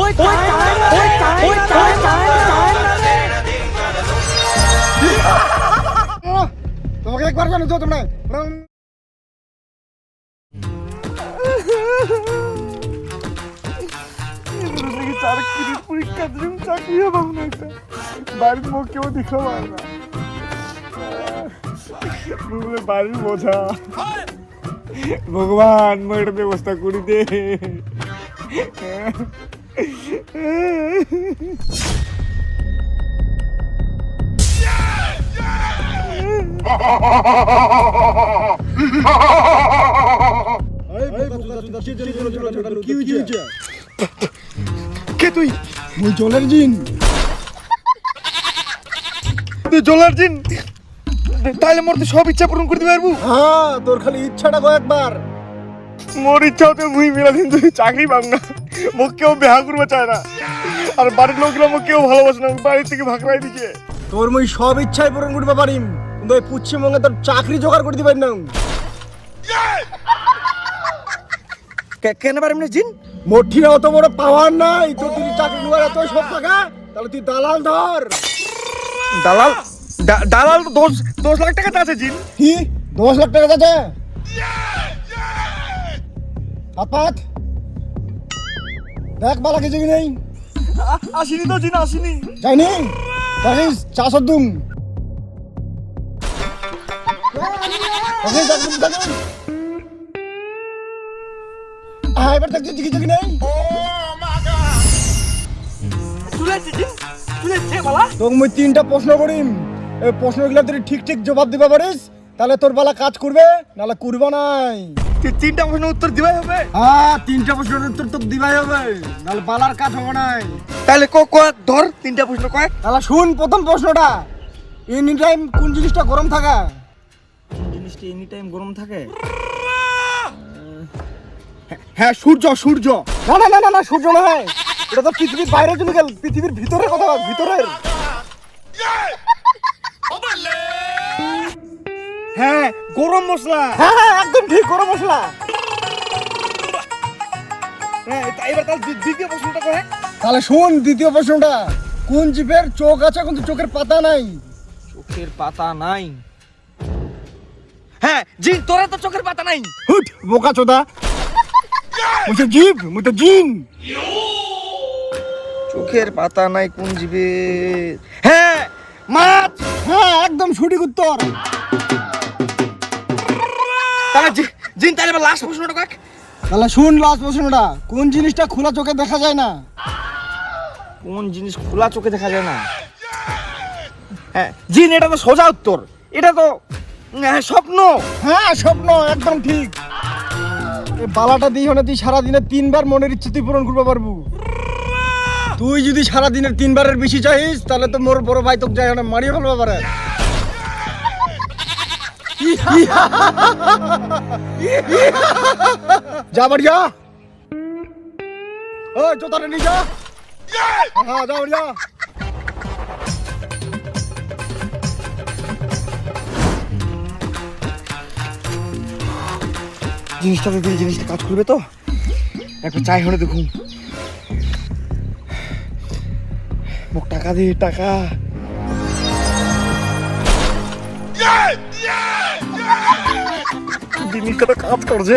ওই ওই ওই টাইম তোমাকে একবার জানো তো তোমরা। পরীক্ষা দিলাম চাকরি হবে না একটা বাড়ির মুখ কেউ দেখো না বলে বাড়ির বোঝা ভগবান মই ব্যবস্থা করি দে। কে তুই? মুই জলের জিন। তুই জলের জিন। তাহলে মোর তো সব ইচ্ছা পূরণ করতে পারব হ্যাঁ তোর খালি ইচ্ছাটা কো একবার। মোর ইচ্ছা হতে মুই মেলা দিন তুই চাকরি পাব না মোক কেউ বিহা করবে চায় না। আর বাড়ির লোকগুলো মোক কেউ ভালোবাসে না বাড়ি থেকে ভাগরাই দিকে। তোর মুই সব ইচ্ছাই পূরণ করতে পারিম কিন্তু এই পশ্চিমবঙ্গে তোর চাকরি জোগাড় করতে পারি না। কেন পারিম না জিন? মোটি অত বড় পাওয়ার নাই তোর যদি চাকরি নেওয়ার এত সব থাকা তাহলে তুই দালাল ধর। দালাল? দালাল তো দশ দশ লাখ টাকা আছে জিন। কি? দশ লাখ টাকা আছে? আপাত। দেখ বালা কিছু কি নেই? আসিনি তো জিন আসিনি। যাইনি? জানিস চাষর দুম। ওকে চাকরি চাকরি হ্যাঁ এবার দেখছি কিছু কি নেই? তোকে মুই তিনটা প্রশ্ন করিম। এই প্রশ্নগুলো তুই ঠিক ঠিক জবাব দিবা পারিস তাহলে তোর বেলা কাজ করবে? নাহলে করব নাই। তি- তিনটা প্রশ্নের উত্তর দিবাই হবে। হ্যাঁ তিনটা প্রশ্নের উত্তর তোকে দিবাই হবে। নাহলে বালার কাজ হবে নাই। তাহলে ক কয়েক ধর তিনটা প্রশ্ন কয়েক। তাহলে শুন প্রথম প্রশ্নটা। এনি টাইম কোন জিনিসটা গরম থাকা? জিনিসটা এনি টাইম গরম থাকে? হ্যাঁ সূর্য সূর্য। না না না না না সূর্য না নয়। এটা তো পৃথিবীর বাইরে চলে গেল। পৃথিবীর ভিতরের কথা ভিতরের। হ্যাঁ গরম মশলা। হ্যাঁ হ্যাঁ একদম ঠিক গরম মশলা। হ্যাঁ এবার তাহলে দ্বিতীয় প্রশ্নটা তাহলে শুন দ্বিতীয় প্রশ্নটা। কোন জীবের চোখ আছে কিন্তু চোখের পাতা নাই? চোখের পাতা নাই। হ্যাঁ জিন তোরা তো চোখের পাতা নাই। হুট বোকা চোদা। মুঝে জীব মুই তো জিন। চোখের পাতা নাই কোন জীবে হ্যাঁ মাছ। হ্যাঁ একদম সঠিক উত্তর। তাহলে জিন তাহলে এবার লাস্ট প্রশ্নটা কয়েক তাহলে শুন লাস্ট প্রশ্নটা। কোন জিনিসটা খোলা চোখে দেখা যায় না? কোন জিনিস খোলা চোখে দেখা যায় না? হ্যাঁ জিন এটা তো সোজা উত্তর। এটা তো হ্যাঁ, স্বপ্ন। হ্যাঁ স্বপ্ন একদম ঠিক। বালাটা দিই হলে তুই সারাদিনে তিনবার মনের ইচ্ছে তুই পূরণ করতে পারব। তুই যদি সারাদিনের তিনবারের বেশি চাইস তাহলে তো মোর বড় ভাই তোকে যাই না মারিয়ে ফেলবে পারে যা বাড়ি যা। ও জোতাটা নিয়ে যা। হ্যাঁ যা বাড়ি যা। জিনিসটা তো দিলে জিনিসটা কাজ করবে তো। একটু চাই হলে দেখুন। মোক টাকা দে, টাকা। জিনিসটা তো কাজ করছে,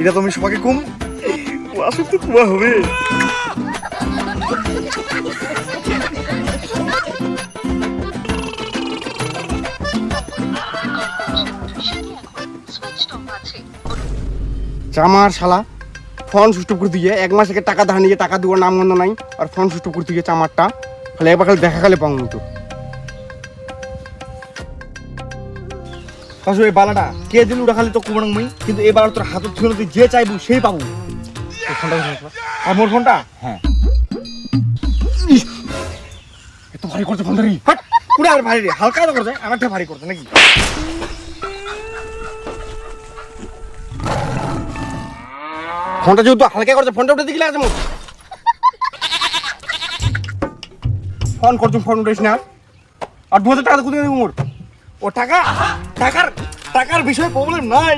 এটা তো আমি সবাইকে কম। আসুক তো কুয়া হবে। চামার শালা, ফোন সুস্থ করে দিয়ে এক মাস থেকে টাকা ধার নিয়ে টাকা দেওয়ার নাম গন্ধ নাই, আর ফোন সুস্থ করতে গিয়ে চামারটা খালি একবার খালি দেখা খালি পাং তো। আসলে এই বালাটা কে দিল ওটা খালি তো কুমারং মই? কিন্তু এই বালা তোর হাতত ছিল তুই যে চাইবু সেই পাবো। আর মোর ফোনটা? হ্যাঁ। এত ভারী করছে ফোনটা রে। হাট! পুরা আর ভারী রে হালকা তো করছে আমারটা ভারী করছে নাকি? ফোনটা যেহেতু হালকা করছে ফোনটা উঠে দিলে আছে মোর। ফোন করছ ফোন উঠেছ না। আর দু হাজার টাকা কোথায় দেবো মোর? ও টাকা? টাকার টাকার বিষয়ে প্রবলেম নাই।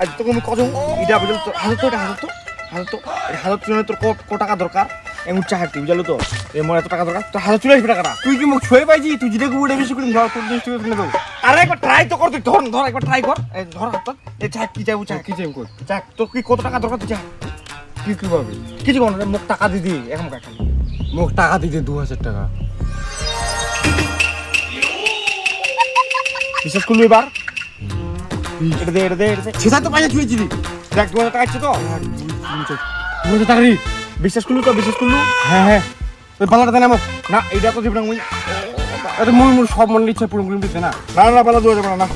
আজ তোকে আমি কত এটা বুঝলাম তো? হাজার তো এটা হাজার তো হাজার তো। হাজার জন্য তোর ক টাকা দরকার? এমন চা হাঁটতি বুঝালো তো? এ মোর এত টাকা দরকার? তোর হাজার চলে আসবে টাকাটা। তুই কি মুখ ছুঁয়ে পাইছি তুই যেটা গুড়ে বেশি করে ধর তোর দৃষ্টি করে দেবো আরে একবার ট্রাই তো কর তুই ধর ধর একবার ট্রাই কর। ধর হাতটা এই চা কি চাইব চা কি চাই কর? চা তোর কি কত টাকা দরকার তুই চা কি কি পাবি। কিছু কোন মুখ টাকা দিয়ে এখন কাকা মুখ টাকা দিতে দু হাজার টাকা। বিশ্বাস করলি এবার। এটা দে এটা দে এটা দে। সেটা তো পাইয়া দেখ দু হাজার টাকা আছে তো? দু হাজার টাকা বিশ্বাস করলু তো বিশ্বাস করলু? হ্যাঁ হ্যাঁ। ওই পালাটা দেন আমার না এইটা তো দিব না মুই এটা মুই মোর সব মনে ইচ্ছা পূরণ করে দিতে না। না না পালা দু হাজার না।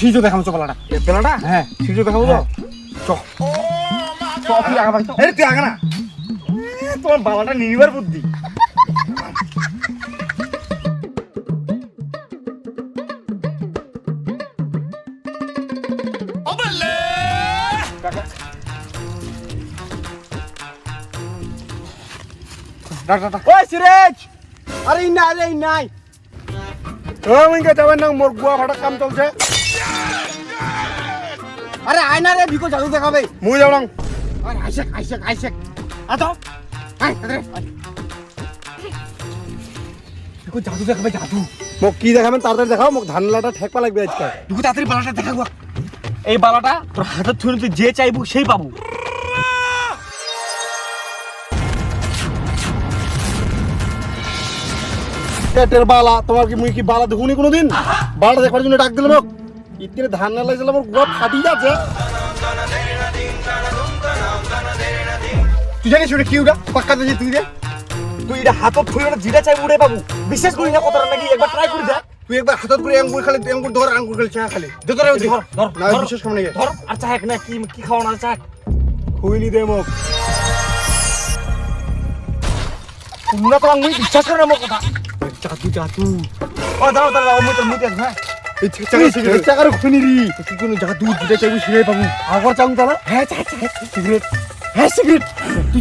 সিজো দেখাম চো পালাটা। এ পেলাটা? হ্যাঁ। সিজু দেখাবো তো? চ। তুই আগা ভাই আরে তুই আগা না তোমার বাবাটা নিবার বুদ্ধি। ওই সিরাজ আরে এই নাই আরে এই নাই। ও মিনকে যাবেন না? মোর গুয়া ভাড়া কাম চলছে। আরে আয় না রে ভিকো জাদু দেখাবে। মুই যাও না আরে আইসেক আইসেক আইসেক আতো আয় আরে দেখো জাদু দেখাবে জাদু মোক কি দেখাবেন তাড়াতাড়ি দেখাও মোক ধান লাটা ঠেকপা লাগবে আজকে তুই তাড়াতাড়ি বালাটা দেখাবো এই বালাটা তোর হাতের থুয়ে তুই যে চাইব সেই পাবো। পেটের বালা তোমার কি মুই কি বালা দেখুনি কোনোদিন? বালাটা দেখবার জন্য ডাক দিল মোক। ধান না লাগছিল আমার গুয়া ফাটি যাচ্ছে। তুই জানিস ওটা কি ওটা? পাক্কা দিয়েছি তুই রে তুই এটা হাতত থুয়ে না যেটা চাইব ওটাই পাবো বিশ্বাস করি না কথাটা নাকি একবার ট্রাই করে দেখ। তুই একবার হাতত করে আঙ্গুর খালি আঙ্গুর ধর আঙ্গুর খালি চা খালি। দে তোরা ধর ধর না ধর, বিশেষ কামনে ধর আর চাক না কি কি খাওয়া না চাক খুইনি দে মোক। তোমরা তো আমি বিশ্বাস করে না আমার কথা। ও দাঁড়াও মুই তোর মুই দেখ হ্যাঁ? এই চাকার খুনি রি। কি কোনো জাদু যেটা চাইবি সেটাই পাবো। আগর চাং তালা? হ্যাঁ চাক সিগারেট। হ্যাঁ সিগারেট। তুই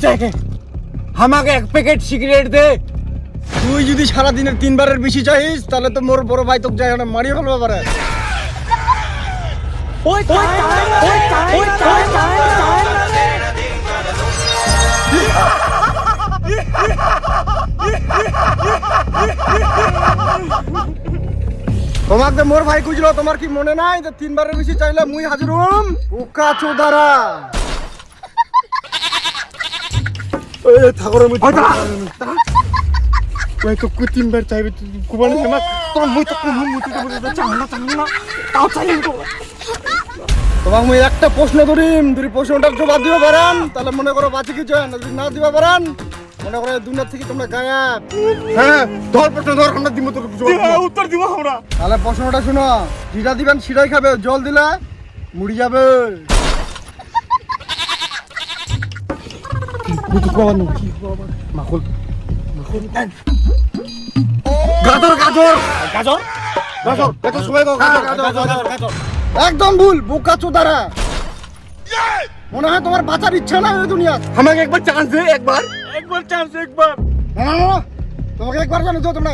আমাকে এক প্যাকেট সিগারেট দে। তুই যদি সারা দিনের তিনবারের বেশি চাইস তাহলে তো মোর বড় ভাই তোকে যায় না মারিয়ে ফেলবে পারে ওই ওই ওই ওই তোমাকে মোর ভাই খুঁজলো তোমার কি মনে নাই যে তিনবারের বেশি চাইলে মুই হাজির হম? উকা চোদারা এই ঠাকুরের মুই ওই তো কু তিনবার চাইবে কুবানো আমার তোর মুই তো কোন মুই তো বলে চাং না না তাও চাই তো। তোমাকে মুই একটা প্রশ্ন ধরিম যদি প্রশ্নটার জবাব দিতে পারেন তাহলে মনে করো বাঁচি কিছু আর যদি না দিবা পারেন মনে করো দুনিয়া থেকে তোমরা গায়াব। হ্যাঁ ধর প্রশ্ন ধর আমরা দিব জবাব উত্তর দিব আমরা। তাহলে প্রশ্নটা শুনো যেটা দিবেন সেটাই খাবে জল দিলে মুড়ি যাবে। মাখল গাজর। গাজর? একদম ভুল বোকা চোদারা। মনে হয় তোমার বাঁচার ইচ্ছা নাই ওই দুনিয়া আমাকে একবার চান্স দে একবার। একবার চান্স একবার। তোমাকে একবার জানো তো তোমরা